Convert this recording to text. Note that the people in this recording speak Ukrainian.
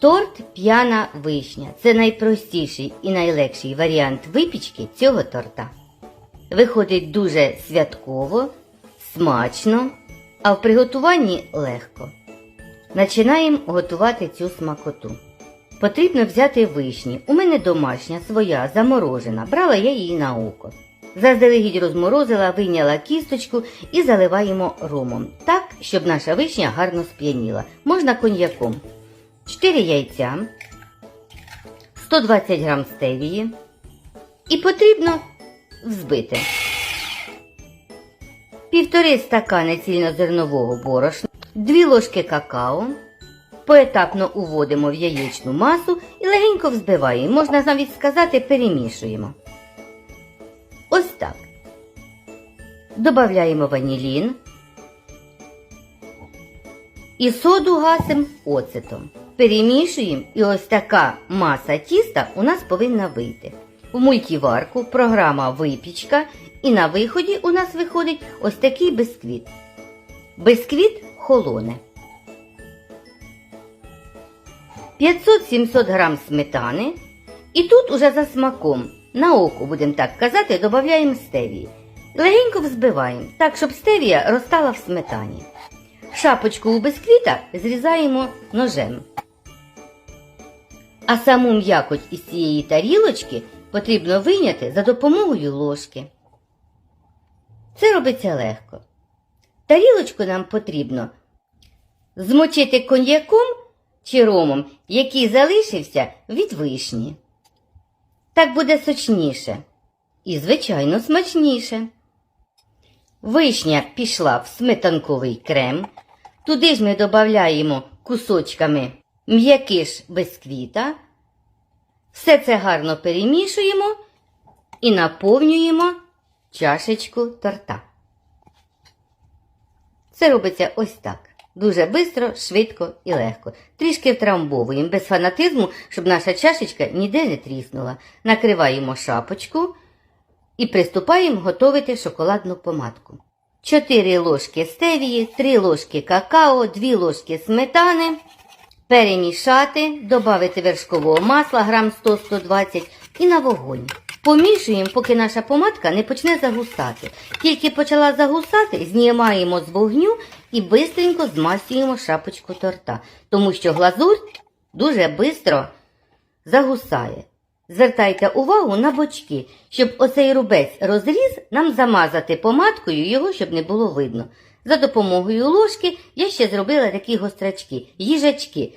Торт п'яна вишня це найпростіший і найлегший варіант випічки цього торта. Виходить дуже святково, смачно, а в приготуванні легко. Починаємо готувати цю смакоту. Потрібно взяти вишні. У мене домашня, своя, заморожена. Брала я її на око. Заздалегідь розморозила, вийняла кісточку і заливаємо ромом. Так, щоб наша вишня гарно сп'яніла. Можна коньяком. 4 яйця, 120 грам стевії. І потрібно взбити. Півтори стакани цільнозернового борошна, 2 ложки какао. Поетапно уводимо в яєчну масу і легенько взбиваємо. Можна навіть сказати, перемішуємо. Ось так. Добавляємо ванілін і соду гасимо оцетом. Перемішуємо і ось така маса тіста у нас повинна вийти. В мультиварку програма випічка і на виході у нас виходить ось такий бисквіт. Бисквіт холоне. 500-700 грам сметани. І тут уже за смаком, на око, будемо так казати, додаємо стевії. Легенько взбиваємо, так, щоб стевія розтала в сметані. Шапочку у бисквіта зрізаємо ножем. А саму м'якоть із цієї тарілочки потрібно вийняти за допомогою ложки. Це робиться легко. Тарілочку нам потрібно змочити коньяком чи ромом, який залишився від вишні. Так буде сочніше і, звичайно, смачніше. Вишня пішла в сметанковий крем. Туди ж ми додаємо кусочками м'якиш бисквіта. Все це гарно перемішуємо і наповнюємо чашечку торта. Це робиться ось так. Дуже швидко, швидко і легко. Трішки втрамбовуємо без фанатизму, щоб наша чашечка ніде не тріснула. Накриваємо шапочку і приступаємо готувати шоколадну помадку. 4 ложки стевії, 3 ложки какао, 2 ложки сметани. Перемішати, додати вершкового масла грам 100-120 і на вогонь. Помішуємо, поки наша помадка не почне загусати. Тільки почала загусати, знімаємо з вогню і бистренько змасюємо шапочку торта, тому що глазурь дуже швидко загусає. Звертайте увагу на бочки, щоб оцей рубець розріз нам замазати помадкою його, щоб не було видно. За допомогою ложки я ще зробила такі гострачки, їжачки.